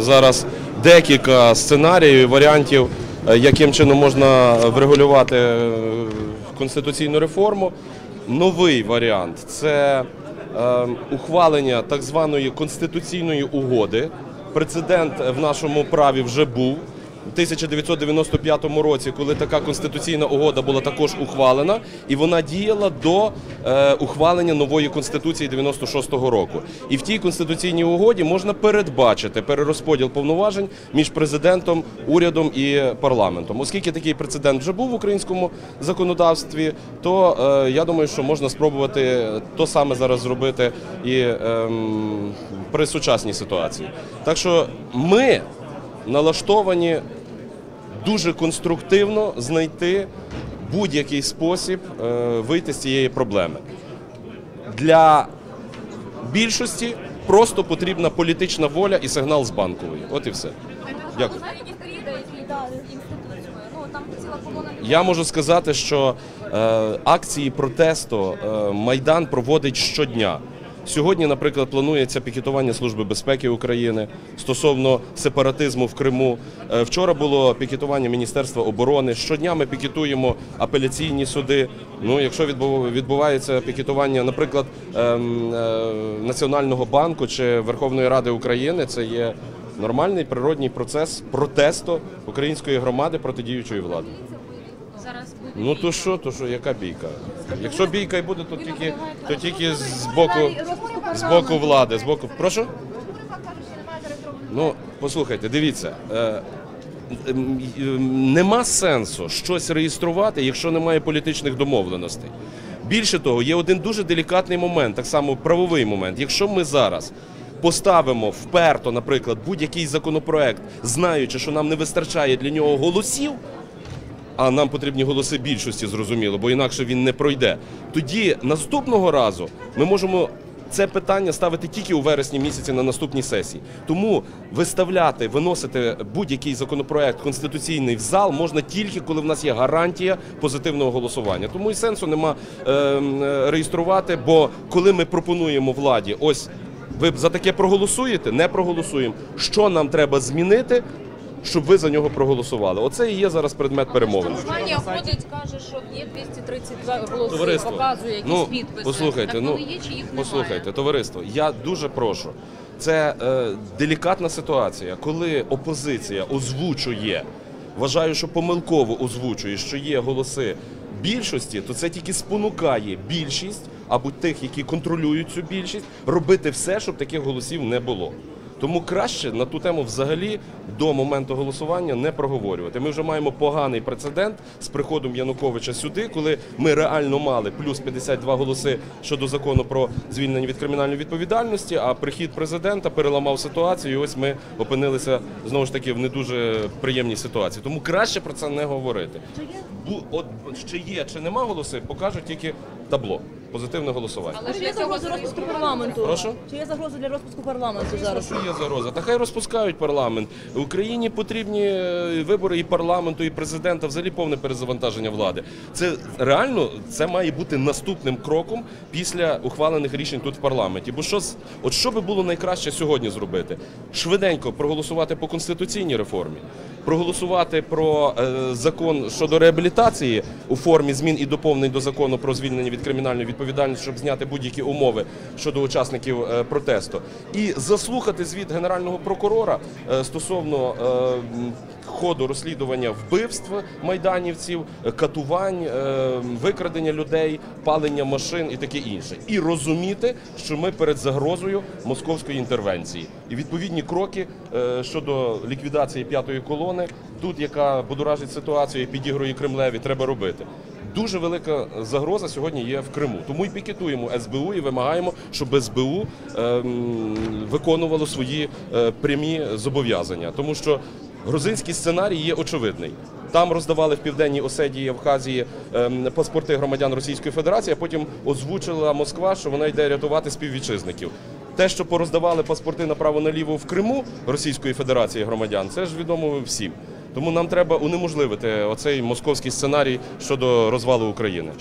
Зараз декілька сценаріїв, варіантів, е, яким чином можна врегулювати е, конституційну реформу. Новий варіант це е, ухвалення так званої конституційної угоди. Прецедент в нашому праві вже був. У 1995 році, коли така конституційна угода була також ухвалена, і вона діяла до е, ухвалення нової конституції 96-го року. І в тій конституційній угоді можна передбачити перерозподіл повноважень між президентом, урядом і парламентом. Оскільки такий прецедент вже був в українському законодавстві, то е, я думаю, що можна спробувати то саме зараз зробити і ем, при сучасній ситуації. Так що ми налаштовані дуже конструктивно знайти будь-який спосіб е, вийти з цієї проблеми. Для більшості просто потрібна політична воля і сигнал з банкової. От і все. Дякую. Я можу сказати, що е, акції протесту е, Майдан проводить щодня. Сьогодні, наприклад, планується пікетування Служби безпеки України стосовно сепаратизму в Криму. Е, Вчора було пікетування Міністерства оборони. Щодня ми пікетуємо апеляційні суди. Ну, якщо відбу- відбувається пікетування, наприклад, ем, е, Національного банку чи Верховної Ради України, це є нормальний природній процес протесту української громади проти діючої влади. Зараз буде. Ну то що, то що, яка бійка? Якщо бійка і буде, то тільки, то тільки з боку, з боку влади, з боку. Прошу? Ну, послухайте, дивіться. Е, ем, ем, нема сенсу щось реєструвати, якщо немає політичних домовленостей. Більше того, є один дуже делікатний момент, так само правовий момент. Якщо ми зараз поставимо вперто, наприклад, будь-який законопроект, знаючи, що нам не вистачає для нього голосів, а нам потрібні голоси більшості, зрозуміло, бо інакше він не пройде. Тоді наступного разу ми можемо це питання ставити тільки у вересні місяці на наступній сесії. Тому виставляти, виносити будь-який законопроект конституційний в зал можна тільки коли в нас є гарантія позитивного голосування. Тому і сенсу нема е, е, реєструвати, бо коли ми пропонуємо владі, ось ви за таке проголосуєте, не проголосуємо. Що нам треба змінити? Щоб ви за нього проголосували. Оце і є зараз предмет перемовин. Ваня ходить, каже, що є 232 голоси, Товариство, показує якісь ну, підписи. послухайте, так ну, є чи їх Послухайте, товариство, я дуже прошу. Це е, делікатна ситуація, коли опозиція озвучує, вважаю, що помилково озвучує, що є голоси більшості, то це тільки спонукає більшість або тих, які контролюють цю більшість, робити все, щоб таких голосів не було. Тому краще на ту тему взагалі до моменту голосування не проговорювати. Ми вже маємо поганий прецедент з приходом Януковича сюди, коли ми реально мали плюс 52 голоси щодо закону про звільнення від кримінальної відповідальності. А прихід президента переламав ситуацію. і Ось ми опинилися знову ж таки в не дуже приємній ситуації. Тому краще про це не говорити. Бу- От чи є, чи нема голоси, покаже тільки табло. Позитивне голосування. Але ж Чи є загроза розпуску парламенту? Прошу? Чи є загроза для розпуску парламенту зараз? Що є загроза? Та хай розпускають парламент. Україні потрібні е, вибори і парламенту, і президента, взагалі повне перезавантаження влади. Це реально це має бути наступним кроком після ухвалених рішень тут в парламенті. Бо що от що би було найкраще сьогодні зробити? Швиденько проголосувати по конституційній реформі, проголосувати про е, закон щодо реабілітації у формі змін і доповнень до закону про звільнення від кримінальної відповідальності, щоб зняти будь-які умови щодо учасників е, протесту, і заслухати звіт генерального прокурора е, стосовно е, ходу розслідування вбивств майданівців, катувань, викрадення людей, палення машин і таке інше, і розуміти, що ми перед загрозою московської інтервенції, і відповідні кроки щодо ліквідації п'ятої колони, тут яка будоражить ситуацію і підігрує Кремлеві, треба робити. Дуже велика загроза сьогодні є в Криму. Тому і пікетуємо СБУ і вимагаємо, щоб СБУ ем, виконувало свої е, прямі зобов'язання. Тому що грузинський сценарій є очевидний. Там роздавали в південній Оседії і Абхазії ем, паспорти громадян Російської Федерації, а потім озвучила Москва, що вона йде рятувати співвітчизників. Те, що пороздавали паспорти направо-наліво в Криму Російської Федерації громадян, це ж відомо всім. Тому нам треба унеможливити оцей московський сценарій щодо розвалу України.